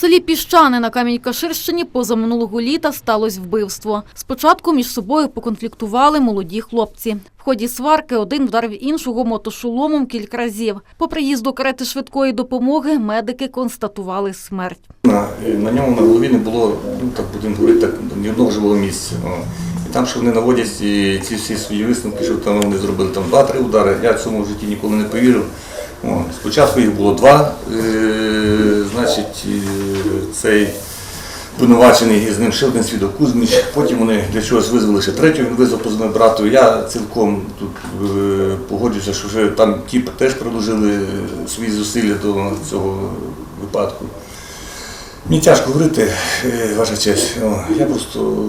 Селі Піщани на Камінь-Каширщині позаминулого літа сталося вбивство. Спочатку між собою поконфліктували молоді хлопці. В ході сварки один вдарив іншого мотошоломом кілька разів. По приїзду карети швидкої допомоги медики констатували смерть. На, на ньому на голові не було, ну так будемо говорити, так, ні одного живого місця. І там, що вони наводять і ці всі свої висновки, що там вони зробили там два-три удари, я цьому в житті ніколи не повірив. О. Спочатку їх було два, е, значить, е, цей винувачений з ним ще один свідок Кузьміч. Потім вони для чогось визвали ще третю, він визвав мене брату. Я цілком тут е, погоджуюся, що вже там ті теж приложили свої зусилля до цього випадку. Мені тяжко говорити, е, ваша честь. Я просто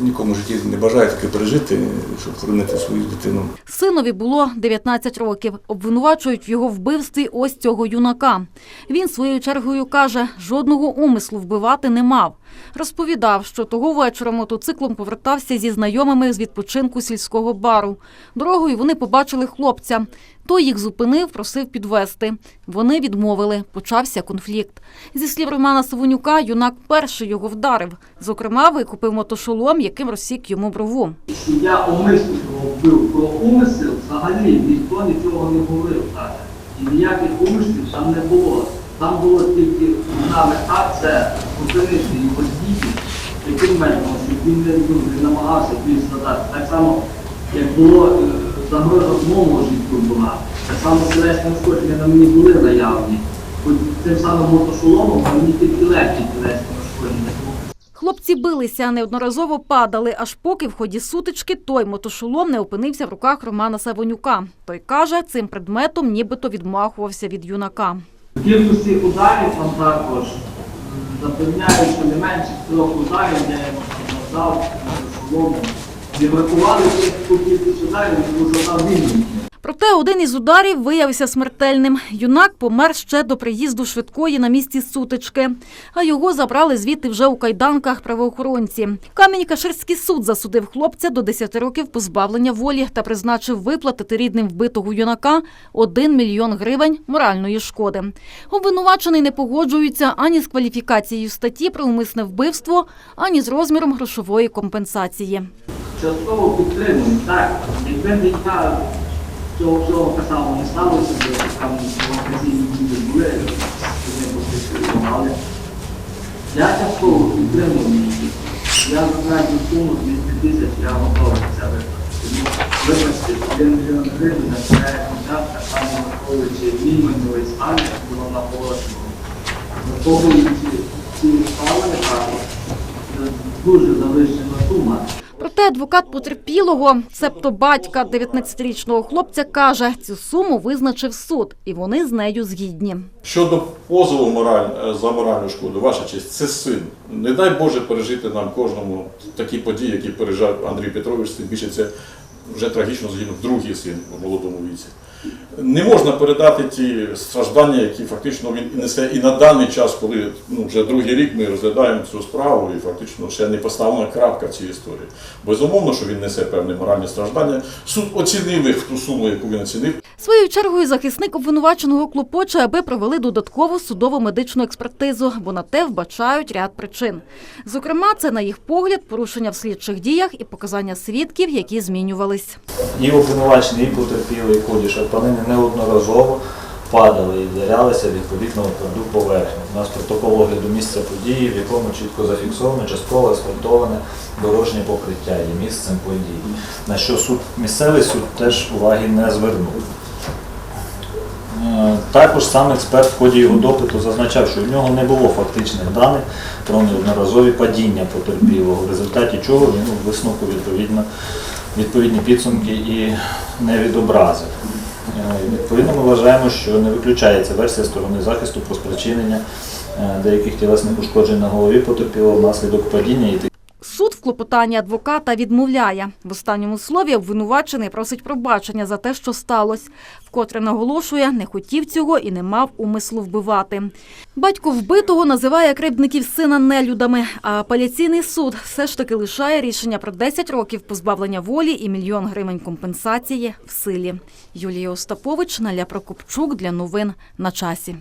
нікому житті не бажаю таке пережити, щоб хоронити свою дитину. Синові було 19 років. Обвинувачують в його вбивстві ось цього юнака. Він своєю чергою каже, жодного умислу вбивати не мав. Розповідав, що того вечора мотоциклом повертався зі знайомими з відпочинку сільського бару. Дорогою вони побачили хлопця. Той їх зупинив, просив підвести. Вони відмовили. Почався конфлікт. Зі слів Романа Савонюка, юнак перший його вдарив. Зокрема, викупив мотошолом, яким розсік йому брову. я умисно вбив про умисел, взагалі ніхто нічого не говорив каже. І ніяких умислів там не було. Там було тільки одна мета це зупинити його дії, яким методом, щоб він не, ну, не намагався більш задати. Так само, як було е, загроза мого життю була, так само тілесні ушкодження на мені були наявні. Тим самим мотошоломом мені тільки легкі тілесні ушкодження. Хлопці билися, неодноразово падали, аж поки в ході сутички той мотошолом не опинився в руках Романа Савонюка. Той каже, цим предметом нібито відмахувався від юнака. Кількості ударів там також запевняють, що не менше трьох ударів, де надав шолому. І врахували ту кількість ударів, тому що там він. Проте один із ударів виявився смертельним. Юнак помер ще до приїзду швидкої на місці сутички, а його забрали звідти вже у кайданках правоохоронці. Камінь-Каширський суд засудив хлопця до 10 років позбавлення волі та призначив виплатити рідним вбитого юнака 1 мільйон гривень моральної шкоди. Обвинувачений не погоджується ані з кваліфікацією статті про умисне вбивство, ані з розміром грошової компенсації. Частково підтримують, так. Якби не я цього всього казав, не сталося, бо там провокаційні дії були, вони поспілкували. Я частково підтримую їх. Я знаю суму 200 тисяч, я готовий це виплатити. Вибачте, 1 мільйон гривень на це контракт, так само враховуючи минулий стан, як було наголошено. Враховуючи ці обставини дуже завищена сума. Проте адвокат потерпілого, цебто батька 19-річного хлопця, каже, цю суму визначив суд, і вони з нею згідні. Щодо позову мораль, е, за моральну шкоду, ваша честь, це син. Не дай Боже пережити нам кожному такі події, які пережив Андрій Петрович, тим більше це вже трагічно загинув другий син у молодому віці. Не можна передати ті страждання, які фактично він несе і на даний час, коли ну, вже другий рік ми розглядаємо цю справу, і фактично ще не поставлена крапка цій історії. Безумовно, що він несе певні моральні страждання. Суд оцінив їх в ту суму, яку він оцінив. Своєю чергою захисник обвинуваченого клопоче, аби провели додаткову судово медичну експертизу, бо на те вбачають ряд причин. Зокрема, це на їх погляд порушення в слідчих діях і показання свідків, які змінювались. І обвинувачені, і потерпіли, і коді шарпанини неодноразово падали і вдарялися відповідно в тверду поверхню. У нас протокол огляду місця події, в якому чітко зафіксовано частково асфальтоване дорожнє покриття є місцем події. На що суд місцевий суд теж уваги не звернув. Е, Також сам експерт в ході його допиту зазначав, що в нього не було фактичних даних про неодноразові падіння потерпілого, в результаті чого він у висновку відповідно, відповідні підсумки і не відобразив. Е, Відповідно, ми вважаємо, що не виключається версія сторони захисту про спричинення е, деяких тілесних ушкоджень на голові потерпілого внаслідок падіння клопотанні адвоката відмовляє. В останньому слові обвинувачений просить пробачення за те, що сталося, вкотре наголошує, не хотів цього і не мав умислу вбивати. Батько вбитого називає кривдників сина нелюдами, а апеляційний суд все ж таки лишає рішення про 10 років позбавлення волі і мільйон гривень компенсації в силі. Юлія Остапович, Наля Прокопчук для новин на часі.